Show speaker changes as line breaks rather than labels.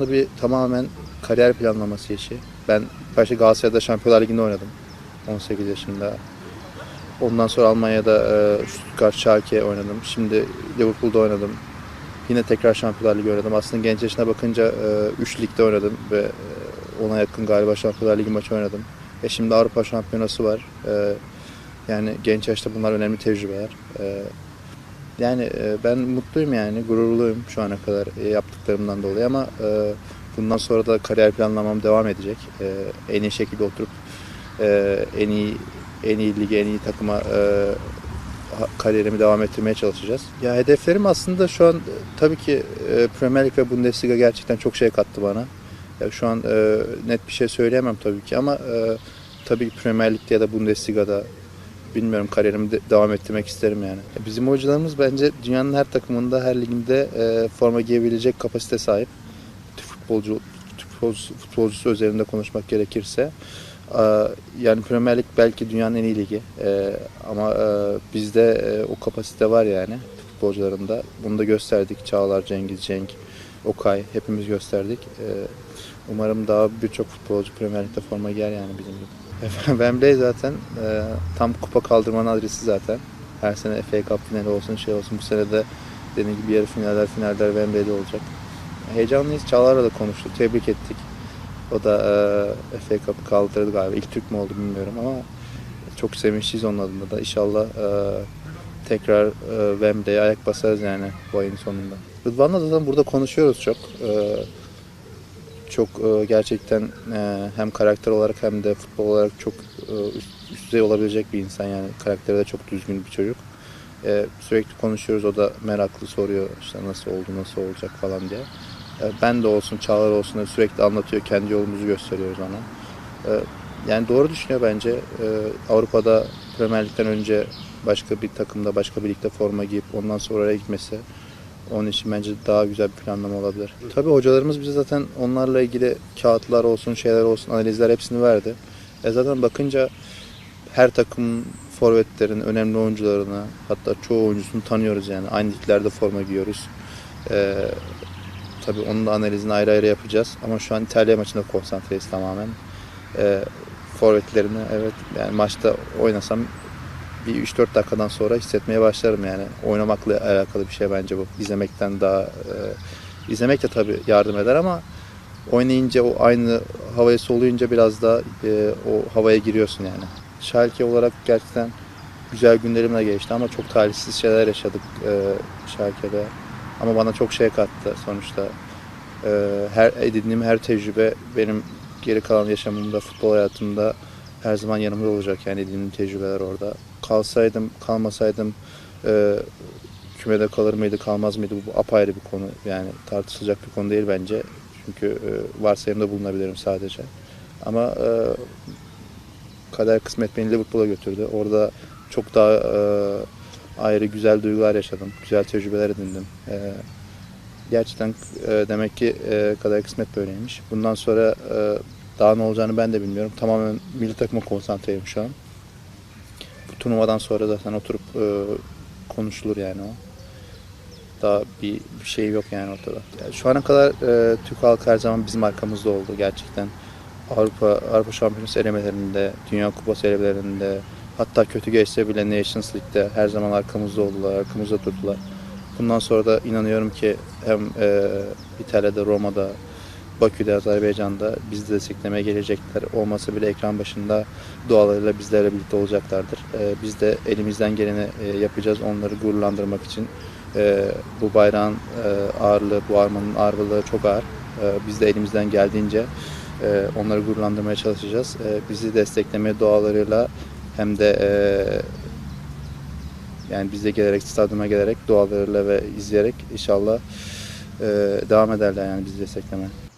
aslında bir tamamen kariyer planlaması işi. Ben başta Galatasaray'da Şampiyonlar Ligi'nde oynadım. 18 yaşında. Ondan sonra Almanya'da e, Stuttgart, Schalke oynadım. Şimdi Liverpool'da oynadım. Yine tekrar Şampiyonlar Ligi oynadım. Aslında genç yaşına bakınca 3 ligde oynadım ve e, ona yakın galiba Şampiyonlar Ligi maçı oynadım. E şimdi Avrupa Şampiyonası var. E, yani genç yaşta bunlar önemli tecrübeler. E, yani e, ben mutluyum yani, gururluyum şu ana kadar e, yaptıklarımdan dolayı ama e, bundan sonra da kariyer planlamam devam edecek. En iyi şekilde oturup en iyi en iyi lige, en iyi takıma kariyerimi devam ettirmeye çalışacağız. Ya hedeflerim aslında şu an tabii ki e, Premier Lig ve Bundesliga gerçekten çok şey kattı bana. Ya şu an net bir şey söyleyemem tabii ki ama e, tabii Premier Lig'de ya da Bundesliga'da bilmiyorum kariyerimi de- devam ettirmek isterim yani. Bizim hocalarımız bence dünyanın her takımında, her liginde e, forma giyebilecek kapasite sahip. Futbolcu futbolcusu, futbolcusu özelinde konuşmak gerekirse. E, yani Premier Lig belki dünyanın en iyi ligi. E, ama e, bizde e, o kapasite var yani futbolcularında. Bunu da gösterdik. Çağlar, Cengiz, Cenk, Okay hepimiz gösterdik. E, umarım daha birçok futbolcu Premier Lig'de forma giyer yani bizim gibi. Wembley zaten e, tam kupa kaldırmanın adresi zaten. Her sene FA Cup finali olsun şey olsun. Bu sene de dediğim gibi yarı finaller finaller Wembley'de olacak. Heyecanlıyız. Çağlar'la da konuştuk. Tebrik ettik. O da e, FA Cup'ı kaldırdı galiba. İlk Türk mü oldu bilmiyorum ama çok sevinçliyiz onun adında da. İnşallah e, tekrar e, Wembley'e ayak basarız yani bu ayın sonunda. Rıdvan'la zaten burada konuşuyoruz çok. E, çok e, gerçekten e, hem karakter olarak hem de futbol olarak çok e, üst, üst düzey olabilecek bir insan yani karakteri de çok düzgün bir çocuk. E, sürekli konuşuyoruz o da meraklı soruyor işte nasıl oldu nasıl olacak falan diye. E, ben de olsun Çağlar olsun sürekli anlatıyor kendi yolumuzu gösteriyoruz ona. E, yani doğru düşünüyor bence. E, Avrupa'da Premier Lig'den önce başka bir takımda başka bir ligde forma giyip ondan sonra oraya gitmesi onun için bence daha güzel bir planlama olabilir. Tabii hocalarımız bize zaten onlarla ilgili kağıtlar olsun, şeyler olsun, analizler hepsini verdi. E zaten bakınca her takım forvetlerin önemli oyuncularını hatta çoğu oyuncusunu tanıyoruz yani. Aynı liglerde forma giyiyoruz. E, tabii onun da analizini ayrı ayrı yapacağız. Ama şu an İtalya maçında konsantreyiz tamamen. E, forvetlerini evet yani maçta oynasam bir 3-4 dakikadan sonra hissetmeye başlarım yani. Oynamakla alakalı bir şey bence bu. İzlemekten daha e, izlemek de tabii yardım eder ama oynayınca o aynı havayı soluyunca biraz da e, o havaya giriyorsun yani. Schalke olarak gerçekten güzel günlerimle geçti ama çok talihsiz şeyler yaşadık e, Schalke'de. Ama bana çok şey kattı sonuçta. E, her edindiğim her tecrübe benim geri kalan yaşamımda, futbol hayatımda her zaman yanımda olacak yani edindiğim tecrübeler orada. Kalsaydım, kalmasaydım e, kümede kalır mıydı, kalmaz mıydı bu apayrı bir konu. Yani tartışılacak bir konu değil bence. Çünkü e, varsayımda bulunabilirim sadece. Ama e, kader kısmet beni Liverpool'a götürdü. Orada çok daha e, ayrı güzel duygular yaşadım. Güzel tecrübeler edindim. E, gerçekten e, demek ki e, kader kısmet böyleymiş. Bundan sonra e, daha ne olacağını ben de bilmiyorum. Tamamen milli takıma konsantreyim şu an. Turnuvadan sonra zaten oturup e, konuşulur yani o. Daha bir, bir şey yok yani ortada. Yani şu ana kadar e, Türk halkı her zaman bizim arkamızda oldu gerçekten. Avrupa Avrupa Şampiyonası elemelerinde, Dünya Kupası elemelerinde, hatta kötü geçse bile Nations League'de her zaman arkamızda oldular, arkamızda durdular. Bundan sonra da inanıyorum ki hem e, İtalya'da, Roma'da, Bakü'de, Azerbaycan'da bizi desteklemeye gelecekler. Olmasa bile ekran başında dualarıyla bizlerle birlikte olacaklardır. Ee, biz de elimizden geleni e, yapacağız onları gururlandırmak için. Ee, bu bayrağın e, ağırlığı, bu armanın ağırlığı çok ağır. Ee, biz de elimizden geldiğince e, onları gururlandırmaya çalışacağız. Ee, bizi desteklemeye dualarıyla hem de e, yani biz de gelerek, stadyuma gelerek dualarıyla ve izleyerek inşallah e, devam ederler yani bizi desteklemeye.